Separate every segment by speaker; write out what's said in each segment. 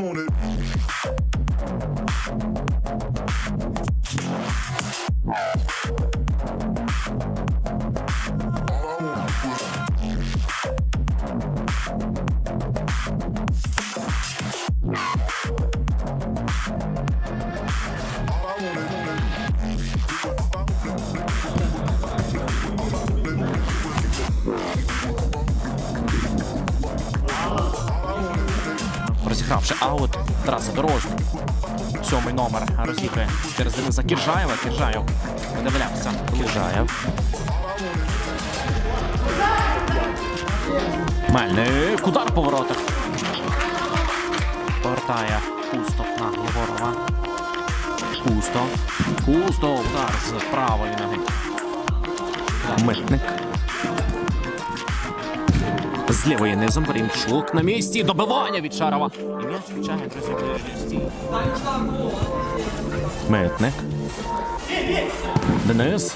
Speaker 1: I'm on it. Yeah. Аут, Тарас Задорожний. Сьомий номер розіграє через Дениса Кіржаєва. Кіржаєв видивлявся. Кіржаєв. Мельник. Удар по воротах. Повертає Кустов на Єгорова. Кустов. Кустов. Удар з правої ноги. Митник. З лівої низом Римчук на місці. Добивання від Шарова. І м'яч включає друзі ближній. Митник. Денис.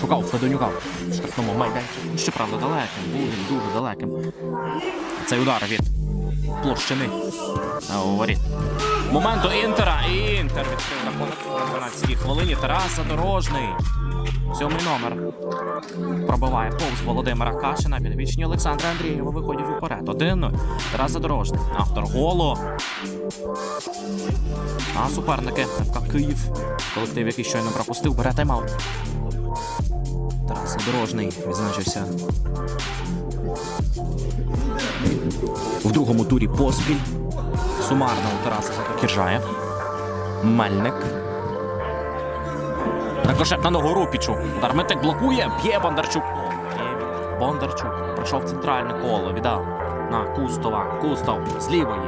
Speaker 1: Шукав Федонюка в штрафному майданчику. Щоправда, далеким. Був він дуже далеким. Цей удар від площини. А. Моменту Інтера. Інтер відкрив рахунок на 12 хвилині. Тарас Задорожний. Сьомий номер. Пробиває повз Володимира Кашина. Підвічні Олександра Андрієва виходять уперед. 1-0. Тарас Задорожний. Автор голу. А суперники ФК Київ. Колектив, який щойно пропустив, бере тайм-аут. Тарас Задорожний відзначився. В другому турі поспіль. Сумарно у Тараса Задорожного. Мельник. Рикошет на ногу Рупічу. Дарметик блокує, б'є Бондарчук. Бондарчук пройшов центральне коло, віддав на Кустова. Кустов з лівої.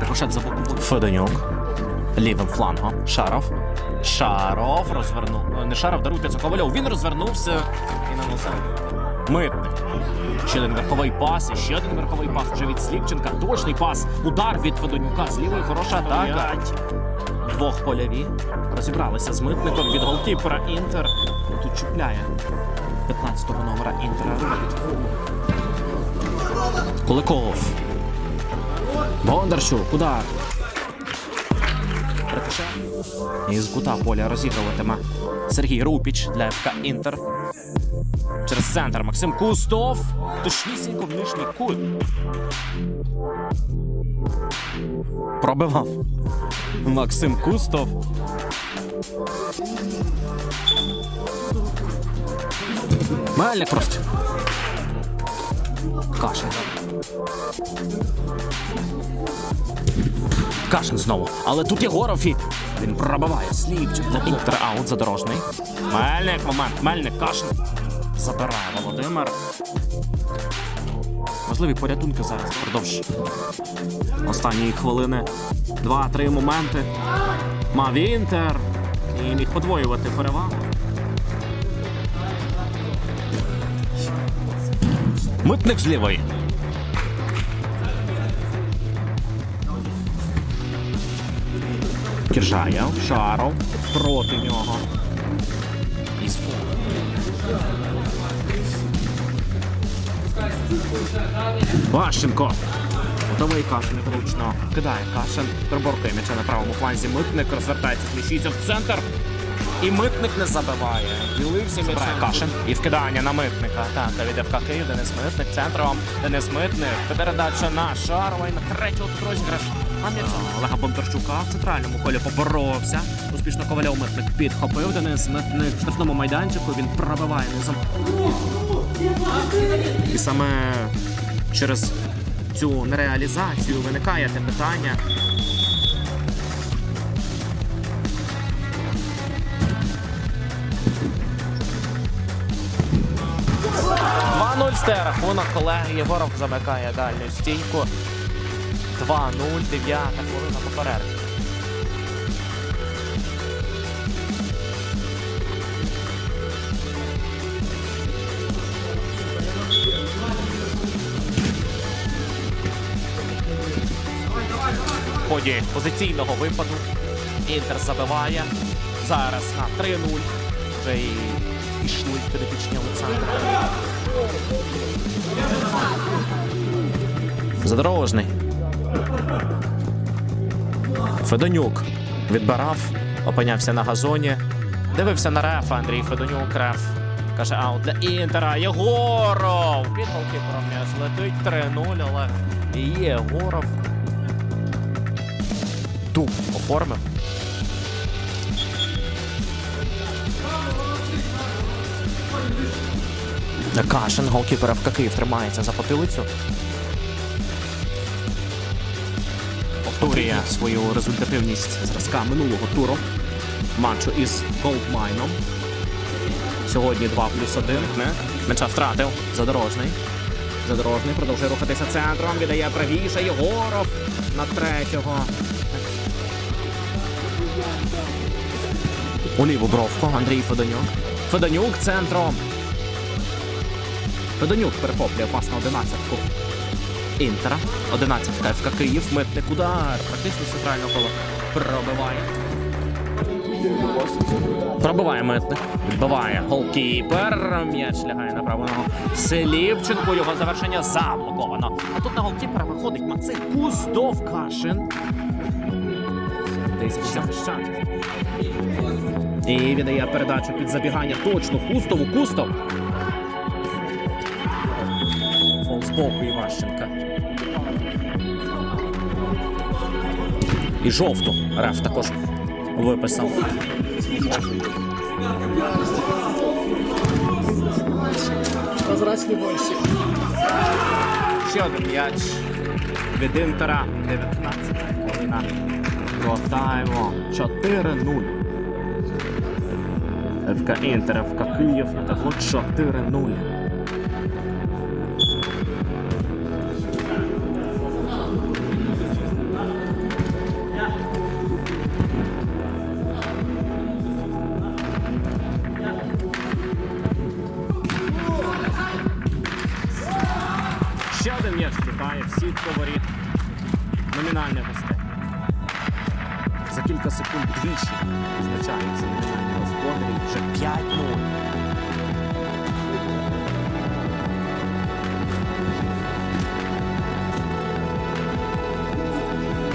Speaker 1: Рикошет за боку. Федонюк. Лівим флангом. Шаров. Шаров розвернув. Не Шаров, даруйте Ковальов. Він розвернувся і наносив. Митник. Ще один верховий пас, і ще один верховий пас вже від Сліпченка. Точний пас. Удар від Федонюка. З лівої хороша атака. Двох польові розібралися з митником від голкіпера Інтер. Тут чіпляє 15-го номера Інтера. Куликов. Бондарчук. Удар. Рикошет. Із кута поля розігруватиме Сергій Рупіч для ФК Інтер. Через центр Максим Кустов. Точнісінько в кут. Пробивав. Максим Кустов. Мельник просто. Кашин. Кашин знову. Але тут Єгоров і він пробиває сліпчик для Інтер аут задорожний. Мельник, момент. Мельник, Кашин. Забирає Володимир. Можливі порятунки зараз впродовж останньої хвилини. Два-три моменти. Мав Інтер. І міг подвоювати перевагу. Митник з лівої. Кіржаєв, Шаров проти нього. Ващенко. Готовий Кашин влучно. Кидає Кашин. Приборкує м'яча на правому фланзі. Митник розвертається, зміщується в центр. І митник не забиває. Ділився м'ячем. Кашин. І вкидання на митника. Так, Давід ФК Київ, Денис Митник центром. Денис Митник. Передача на Шарова і на третього тут розіграш. А м'яч Олега Бондарчука в центральному колі поборовся. Успішно Ковальов Митник підхопив. Денис Митник в штрафному майданчику. Він пробиває низом. І саме через цю нереалізацію виникає те питання. Два-нуль рахунок колеги Єгоров замикає дальню стійку. 2-0, дев'ята хвилина по перерві. В ході позиційного випаду Інтер забиває. Зараз на 3-0. Вже і пішли підопічні Олександра. Задорожний. Федонюк відбирав, опинявся на газоні. Дивився на рефа Андрій Федонюк. Реф каже аут для Інтера. Єгоров! Під голкіпером летить 3-0, але Єгоров дуб оформив. Кашин, голкіпер ФК Київ тримається за потилицю. Повторює свою результативність зразка минулого туру матчу із Голдмайном. Сьогодні 2 плюс 1. Меча втратив. Задорожний. Задорожний продовжує рухатися центром. Віддає правіше. Єгоров на третього. У ліву бровку Андрій Федонюк. Федонюк центром. Федонюк перехоплює пас на 11-ку. Інтера. 11 ФК Київ. Митник удар. Практично з центрального кола. Пробиває. Пробиває митник. Відбиває голкіпер. М'яч лягає на праву ногу. Селівченко. Його завершення заблоковано. А тут на голкіпера виходить Максим Кустов Кашин. Десь захищати. І віддає передачу під забігання точно Кустову. Кустов. Боку Іващенка. І жовту реф також виписав.
Speaker 2: Прозрачні больші.
Speaker 1: Ще один м'яч від Інтера. 19 хвилина. Ротаємо 4-0. ФК Інтер, ФК Київ. Також 4-0. Ще один м'яч літає в сітку воріт. Номінальний гостей. За кілька секунд двічі визначаються номінальні господарі. Вже 5-0.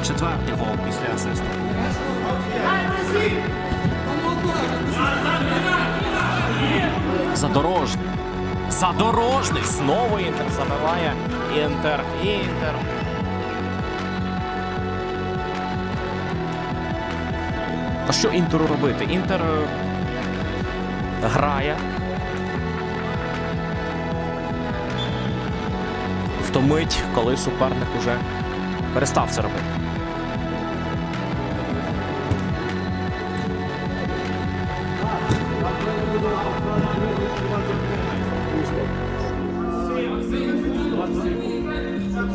Speaker 1: Четвертий гол після асисту. Задорожний. Задорожний. Знову Інтер забиває. Інтер. Інтер. А що Інтеру робити? Інтер е, грає. Втомить, коли суперник уже перестав це робити.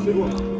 Speaker 1: Сирок.